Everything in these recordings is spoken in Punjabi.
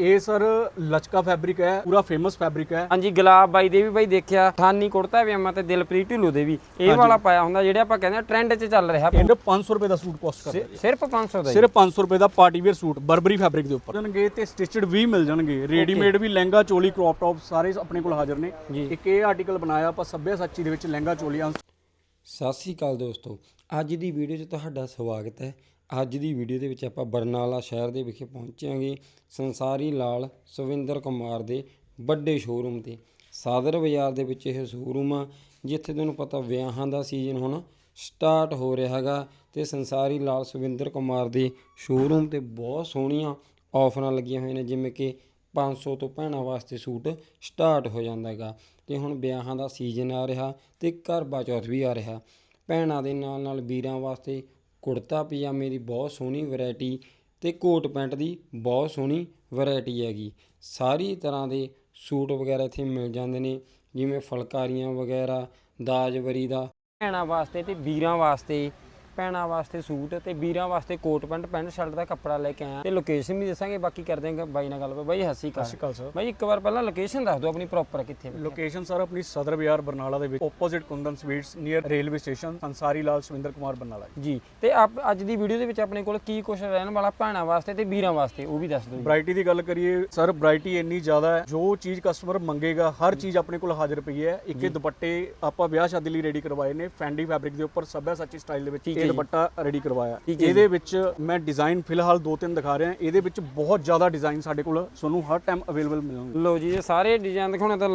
ਇਹ ਸਰ ਲਚਕਾ ਫੈਬਰਿਕ ਹੈ ਪੂਰਾ ਫੇਮਸ ਫੈਬਰਿਕ ਹੈ। ਹਾਂਜੀ ਗੁਲਾਬ ਬਾਈ ਦੇ ਵੀ ਬਾਈ ਦੇਖਿਆ ਠਾਨੀ ਕੁੜਤਾ ਪਜਾਮਾ ਤੇ ਦਿਲਪ੍ਰੀਤ ਢਿੱਲੋਂ ਦੇ ਵੀ। ਇਹ ਵਾਲਾ ਪਾਇਆ ਹੁੰਦਾ ਜਿਹੜੇ ਆਪਾਂ ਕਹਿੰਦੇ ਆ ਟ੍ਰੈਂਡ 'ਚ ਚੱਲ ਰਿਹਾ। ਇਹਦੇ 500 ਰੁਪਏ ਦਾ ਸੂਟ ਕੋਸਟ ਕਰਦਾ। ਸਿਰਫ 500 ਦਾ ਹੀ। ਸਿਰਫ 500 ਰੁਪਏ ਦਾ party wear suit Burberry fabric ਦੇ ਉੱਪਰ। ਜਾਣਗੇ ਤੇ ਸਟਿਚਡ ਵੀ ਮਿਲ ਜਾਣਗੇ। ਰੈਡੀਮੇਡ ਵੀ ਲਹਿੰਗਾ ਚੋਲੀ ਕ੍ਰੌਪ ਟੌਪ ਸਾਰੇ ਆਪਣੇ ਕੋਲ ਹਾਜ਼ਰ ਨੇ। ਇੱਕ ਇਹ ਆਰਟੀਕਲ ਬਣਾਇਆ ਆਪਾਂ ਸੱਭਿਆ ਸੱਚੀ ਦੇ ਵਿੱਚ ਲਹਿੰਗਾ ਚੋਲੀਆਂ ਸਤਿ ਸ੍ਰੀ ਅਕਾਲ ਦੋਸਤੋ। ਅੱਜ ਦੀ ਵੀਡੀਓ 'ਚ ਤੁਹਾਡਾ ਸਵਾਗਤ ਹੈ। ਅੱਜ ਦੀ ਵੀਡੀਓ ਦੇ ਵਿੱਚ ਆਪਾਂ ਬਰਨਾਲਾ ਸ਼ਹਿਰ ਦੇ ਵਿਖੇ ਪਹੁੰਚਾਂਗੇ ਸੰਸਾਰੀ ਲਾਲ ਸੁਵਿੰਦਰ ਕੁਮਾਰ ਦੇ ਵੱਡੇ ਸ਼ੋਰੂਮ ਤੇ। ਸਾਦਰ ਬਾਜ਼ਾਰ ਦੇ ਵਿੱਚ ਇਹ ਸ਼ੋਰੂਮ ਆ, ਜਿੱਥੇ ਤੁਹਾਨੂੰ ਪਤਾ ਵਿਆਹਾਂ ਦਾ ਸੀਜ਼ਨ ਹੁਣ ਸਟਾਰਟ ਹੋ ਰਿਹਾ ਹੈਗਾ ਤੇ ਸੰਸਾਰੀ ਲਾਲ ਸੁਵਿੰਦਰ ਕੁਮਾਰ ਦੇ ਸ਼ੋਰੂਮ ਤੇ ਬਹੁਤ ਸੋਹਣੀਆਂ ਆਫਰਾਂ ਲੱਗੀਆਂ ਹੋਈਆਂ ਨੇ, ਜਿਵੇਂ ਕਿ 500 ਤੋਂ ਭੈਣਾਂ ਵਾਸਤੇ ਸੂਟ ਸਟਾਰਟ ਹੋ ਜਾਂਦਾ ਹੈਗਾ। ਤੇ ਹੁਣ ਵਿਆਹਾਂ ਦਾ ਸੀਜ਼ਨ ਆ ਰਿਹਾ ਤੇ ਕਰਵਾ ਚੌਥ ਵੀ ਆ ਰਿਹਾ। ਭੈਣਾਂ ਦੇ ਨਾਲ ਨਾਲ ਵੀਰਾਂ ਵਾਸਤੇ ਕੁੜਤਾ ਪਜਾਮੇ ਦੀ ਬਹੁਤ ਸੋਹਣੀ ਵੈਰਾਈਟੀ ਤੇ ਕੋਟ ਪੈਂਟ ਦੀ ਬਹੁਤ ਸੋਹਣੀ ਵੈਰਾਈਟੀ ਹੈਗੀ। ਸਾਰੀ ਤਰ੍ਹਾਂ ਦੇ ਸੂਟ ਵਗੈਰਾ ਇੱਥੇ ਮਿਲ ਜਾਂਦੇ ਨੇ, ਜਿਵੇਂ ਫਲਕਾਰੀਆਂ ਵਗੈਰਾ, ਦਾਜ ਵਰੀ ਦਾ। ਭੈਣਾਂ ਵਾਸਤੇ ਤੇ ਵੀਰਾਂ ਵਾਸਤੇ ਭੈਣਾਂ ਵਾਸਤੇ ਸੂਟ ਤੇ ਵੀਰਾਂ ਵਾਸਤੇ ਕੋਟ ਪੈਂਟ ਪੈਂਟ ਸ਼ਰਟ ਦਾ ਕੱਪੜਾ ਲੈ ਕੇ ਆਇਆ। ਤੇ ਲੋਕੇਸ਼ਨ ਵੀ ਦੱਸਾਂਗੇ ਬਾਕੀ ਕਰਦੇ ਹਾਂ ਬਾਈ ਨਾਲ ਗੱਲ। ਬਾਈ ਹੱਸੀ ਕਾ ਸ਼ਿਕਾਲ ਸਰ ਬਾਈ ਇੱਕ ਵਾਰ ਪਹਿਲਾਂ ਲੋਕੇਸ਼ਨ ਦੱਸ ਦਿਓ ਆਪਣੀ ਪ੍ਰੋਪਰ ਕਿੱਥੇ। ਲੋਕੇਸ਼ਨ ਸਰ ਆਪਣੀ ਸਦਰ ਬਾਜ਼ਾਰ ਬਰਨਾਲਾ ਦੇ ਵਿੱਚ opposite Kundan sweets near railway station Sansari Lal Suvinder Kumar Barnala ji. ਤੇ ਆਪ ਅੱਜ ਦੀ ਵੀਡੀਓ ਦੇ ਵਿੱਚ ਆਪਣੇ ਕੋਲ ਕੀ ਕੁਝ ਰਹਿਣ ਵਾਲਾ ਭੈਣਾਂ ਵਾਸਤੇ ਤੇ ਵੀਰਾਂ ਵਾਸਤੇ ਉਹ ਵੀ ਦੱਸ ਦਿਓ ਵੈਰਾਈਟੀ ਦੀ ਗੱਲ ਕਰੀਏ ਸਰ ਵੈਰਾਈਟੀ ਇੰਨੀ ਜ਼ਿਆਦਾ ਹੈ ਜੋ ਚੀਜ਼ ਕਸਟਮਰ ਮੰਗੇਗਾ ਹਰ ਚੀਜ਼ ਆਪਣੇ ਕੋਲ ਹਾਜ਼ਰ ਪਈ ਹੈ। ਇੱਕ ਦੁਪੱਟੇ ਆਪਾਂ ਵਿਆਹ ਸ਼ਾਦੀ ਲਈ ਰੈਡੀ ਕਰਵਾਏ ਨੇ ਫੈਂਡੀ ਫੈਬਰਿਕ ਦੇ ਉੱਪਰ ਸੱਭਿਆ ਸੱਚੀ ਸਟਾਈਲ ਦੇ ਵਿੱਚ ਇਹ। ਦੁਪੱਟਾ ਰੈਡੀ ਕਰਵਾਇਆ। ਇਹਦੇ ਵਿੱਚ ਮੈਂ ਡਿਜ਼ਾਈਨ ਫਿਲਹਾਲ ਦੋ ਤਿੰਨ ਦਿਖਾ ਰਿਹਾ। ਇਹਦੇ ਵਿੱਚ ਬਹੁਤ ਜ਼ਿਆਦਾ ਡਿਜ਼ਾਈਨ ਸਾਡੇ ਕੋਲ ਤੁਹਾਨੂੰ ਹਰ ਟਾਈਮ ਅਵੇਲੇਬਲ ਮਿਲਣਗੇ। ਲੋ ਜੀ ਇਹ ਸਾਰੇ ਡਿਜ਼ਾਈਨ ਦਿਖਾਉਣੇ ਤਾਂ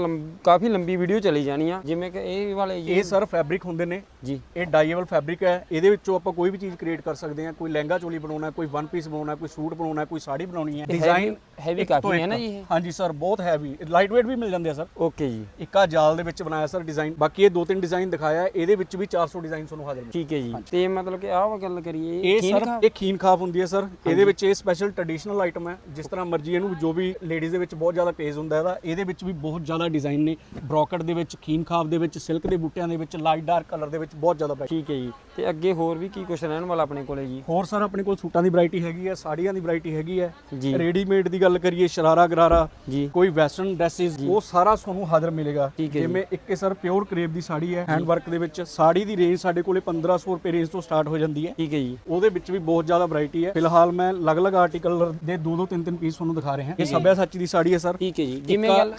ਕਾਫੀ ਲੰਬੀ ਵੀਡੀਓ ਚਲੀ ਜਾਣੀ ਆ। ਜਿਵੇਂ ਕਿ ਇਹ ਵਾਲੇ ਇਹ ਸਰ ਫੈਬਰਿਕ ਹੁੰਦੇ ਨੇ। ਜੀ। ਇਹ ਡਾਈਏਬਲ ਫੈਬਰਿਕ ਹੈ। ਇਹਦੇ ਵਿੱਚੋਂ ਆਪਾਂ ਕੋਈ ਵੀ ਚੀਜ਼ ਕ੍ਰੀਏਟ ਕਰ ਸਕਦੇ ਹਾਂ। ਕੋਈ ਲਹਿੰਗਾ ਚੋਲੀ ਬਣਾਉਣਾ ਕੋਈ ਵਨ ਪੀਸ ਬਣਾਉਣਾ ਕੋਈ ਸੂਟ ਬਣਾਉਣਾ ਕੋਈ ਸਾੜੀ ਬਣਾਉਣੀ ਹੈ। ਡਿਜ਼ਾਈਨ ਹੈਵੀ ਕਾਫੀ ਹੈ ਨਾ ਜੀ ਇਹ। ਹਾਂਜੀ ਸਰ ਬਹੁਤ ਹੈਵੀ ਲਾਈਟ weight ਵੀ ਮਿਲ ਜਾਂਦੇ ਆ ਸਰ। ਓਕੇ ਜੀ। ਇੱਕ ਜਾਲ ਦੇ ਵਿੱਚ ਬਣਾਇਆ ਸਰ ਡਿਜ਼ਾਈਨ ਬਾਕੀ ਇਹ ਦੋ ਤਿੰਨ ਡਿਜ਼ਾਈਨ ਦਿਖਾਇਆ। ਇਹਦੇ ਵਿੱਚ ਵੀ 400 ਡਿਜ਼ਾਈਨ ਤੁਹਾਨੂੰ ਹਾਜ਼ਰ ਠੀਕ ਹੈ ਜੀ। ਤੇ ਮਤਲਬ ਕਿ ਆਹ ਗੱਲ ਕਰੀਏ ਇਹ ਖੀਨ ਸਰ ਖਾ- ਇਹ ਖੀਨ ਖਾਪ ਹੁੰਦੀ ਹੈ ਸਰ। ਇਹਦੇ ਵਿੱਚ ਇਹ ਸਪੈਸ਼ਲ ਟ੍ਰੈਡੀਸ਼ਨਲ ਆਈਟਮ ਹੈ ਜਿਸ ਤਰ੍ਹਾਂ ਮਰਜ਼ੀ ਇਹਨੂੰ ਜੋ ਵੀ ਲੇਡੀਜ਼ ਦੇ ਵਿੱਚ ਬਹੁਤ ਜ਼ਿਆਦਾ ਟੇਜ਼ ਹੁੰਦਾ ਇਹਦਾ ਇਹਦੇ ਵਿੱਚ ਵੀ ਬਹੁਤ ਜ਼ਿਆਦਾ ਡਿਜ਼ਾਈਨ ਨੇ। ਬ੍ਰੋਕਟ ਦੇ ਵਿੱਚ ਖੀਨ ਖਾਪ ਦੇ ਵਿੱਚ ਸਿਲਕ ਦੇ ਬੂਟਿਆਂ ਦੇ ਵਿੱਚ ਲਾਈਟ ਡਾਰਕ ਕਲਰ ਦੇ ਵਿੱਚ ਬਹੁਤ ਜ਼ਿਆਦਾ। ਠੀਕ ਹੈ ਜੀ। ਤੇ ਅੱਗੇ ਹੋਰ ਵੀ ਕੀ ਕੁਝ ਰਹਿਣ ਵਾਲਾ ਆਪਣੇ ਕੋਲੇ ਜੀ? ਹੋਰ ਸਰ ਆਪਣੇ ਕੋਲ ਸੂਟਾਂ ਦੀ ਵੈਰਾਈਟੀ ਹੈਗੀ ਹੈ ਸਾੜੀਆਂ ਦੀ ਵੈਰਾਈਟੀ ਹੈਗੀ ਹੈ। ਜੀ। ਰੈਡੀਮੇਡ ਦੀ ਗੱਲ ਕਰੀਏ ਸ਼ਰਾਰਾ ਗਰਾਰਾ ਜੀ। ਕੋਈ ਵੈਸਟਰਨ ਡਰੈਸਸ ਉਹ ਸਾਰਾ ਤੁਹਾਨੂੰ ਹਾਜ਼ਰ ਮਿਲੇਗਾ। ਠੀਕ ਹੈ ਜੀ। ਜਿਵੇਂ ਇੱਕ ਸਰ ਪਿਓਰ ਕਰੇਪ ਦੀ ਸਾੜੀ ਹੈ ਹੈਂਡ ਵਰਕ ਦੇ ਵਿੱਚ ਸਾੜੀ ਦੀ ਰੇਂਜ ਸਾਡੇ ਕੋਲੇ 1500 ਰੁਪਏ ਰੇਂਜ ਤੋਂ ਸਟਾਰਟ ਹੋ ਜਾਂਦੀ ਹੈ। ਠੀਕ ਹੈ ਜੀ। ਉਹਦੇ ਵਿੱਚ ਵੀ ਬਹੁਤ ਜ਼ਿਆਦਾ ਵੈਰਾਈਟੀ ਹੈ। ਫਿਲਹਾਲ ਮੈਂ ਅਲੱਗ-ਅਲੱਗ ਆਰਟੀਕਲ ਦੇ ਦੋ ਦੋ ਤਿੰਨ ਤਿੰਨ ਪੀਸ ਤੁਹਾਨੂੰ ਦਿਖਾ ਰਿਹਾ ਹਾਂ। ਇਹ ਸੱਭਿਆ ਸੱਚੀ ਦੀ ਸਾੜੀ ਹੈ ਸਰ ਠੀਕ ਹੈ ਜੀ। ਜਿਵੇਂ ਗੱਲ